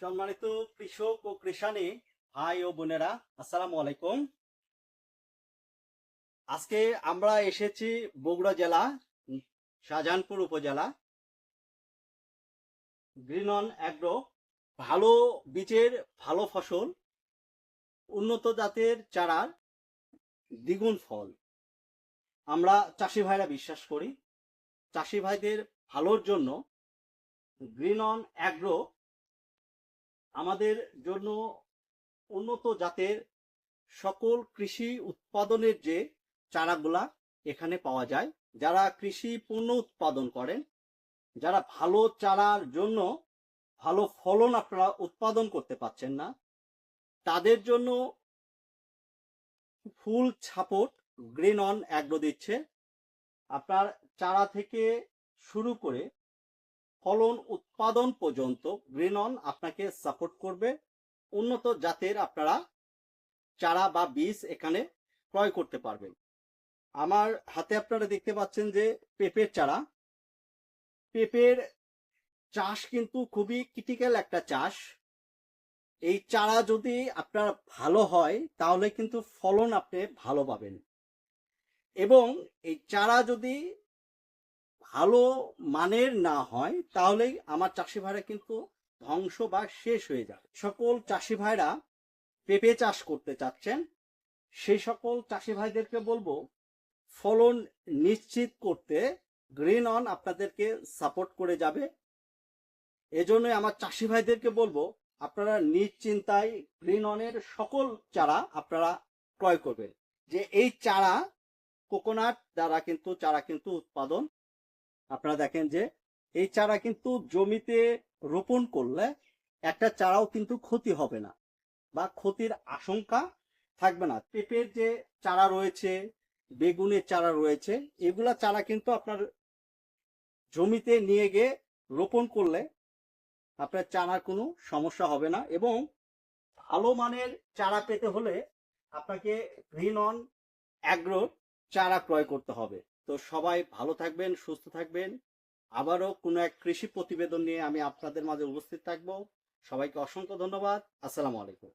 সম্মানিত কৃষক ও কৃষানী ভাই ও বোনেরা, আসসালামু আলাইকুম। আজকে আমরা এসেছি বগুড়া জেলা, শাহজাহানপুর উপজেলা। গ্রিনন অ্যাগ্রো, ভালো বীজের ভালো ফসল, উন্নত জাতের চারার দ্বিগুণ ফল। আমরা চাষি ভাইরা বিশ্বাস করি, চাষি ভাইদের ভালোর জন্য গ্রিনন অ্যাগ্রো আমাদের জন্য উন্নত জাতের সকল কৃষি উৎপাদনের যে চারাগুলা এখানে পাওয়া যায়, যারা কৃষি পণ্য উৎপাদন করেন, যারা ভালো চারার জন্য ভালো ফলন আপনারা উৎপাদন করতে পারছেন না, তাদের জন্য full support grain on agro দিচ্ছে। আপনার চারা থেকে শুরু করে ফলন উৎপাদন পর্যন্ত গ্রিন অন আপনাকে সাপোর্ট করবে। উন্নত জাতের আপনারা চারা বা বীজ এখানে ক্রয় করতে পারবেন। আমার হাতে আপনারা দেখতে পাচ্ছেন যে পেঁপের চারা। পেঁপের চাষ কিন্তু খুবই ক্রিটিক্যাল একটা চাষ। এই চারা যদি আপনার ভালো হয়, তাহলে কিন্তু ফলন আপনি ভালো পাবেন। এবং এই চারা যদি ভালো মানের না হয়, তাহলেই আমার চাষি ভাইরা কিন্তু ধ্বংস বা শেষ হয়ে যাবে। সকল চাষি ভাইরা পেঁপে চাষ করতে চাচ্ছেন, সেই সকল চাষি ভাইদেরকে বলব, ফলন নিশ্চিত করতে গ্রিন অন আপনাদেরকে সাপোর্ট করে যাবে। এজন্য আমার চাষি ভাইদেরকে বলব, আপনারা নিশ্চিন্তায় গ্রিন অনের সকল চারা আপনারা ক্রয় করবেন। যে এই চারা কোকোনাট দ্বারা কিন্তু, চারা কিন্তু উৎপাদন আপনারা দেখেন যে এই চারা কিন্তু জমিতে রোপণ করলে একটা চারাও কিন্তু ক্ষতি হবে না বা ক্ষতির আশঙ্কা থাকবে না। পেঁপের যে চারা রয়েছে, বেগুনের চারা রয়েছে, এগুলা চারা কিন্তু আপনার জমিতে নিয়ে গিয়ে রোপণ করলে আপনার চারার কোনো সমস্যা হবে না এবং ভালো মানের চারা পেতে হলে আপনাকে গ্রিন অন অ্যাগ্রো চারা ক্রয় করতে হবে। তো সবাই ভালো থাকবেন, সুস্থ থাকবেন। আবারও কোনো এক কৃষি প্রতিবেদন নিয়ে আমি আপনাদের মাঝে উপস্থিত থাকব। সবাইকে অসংখ্য ধন্যবাদ। আসসালামু আলাইকুম।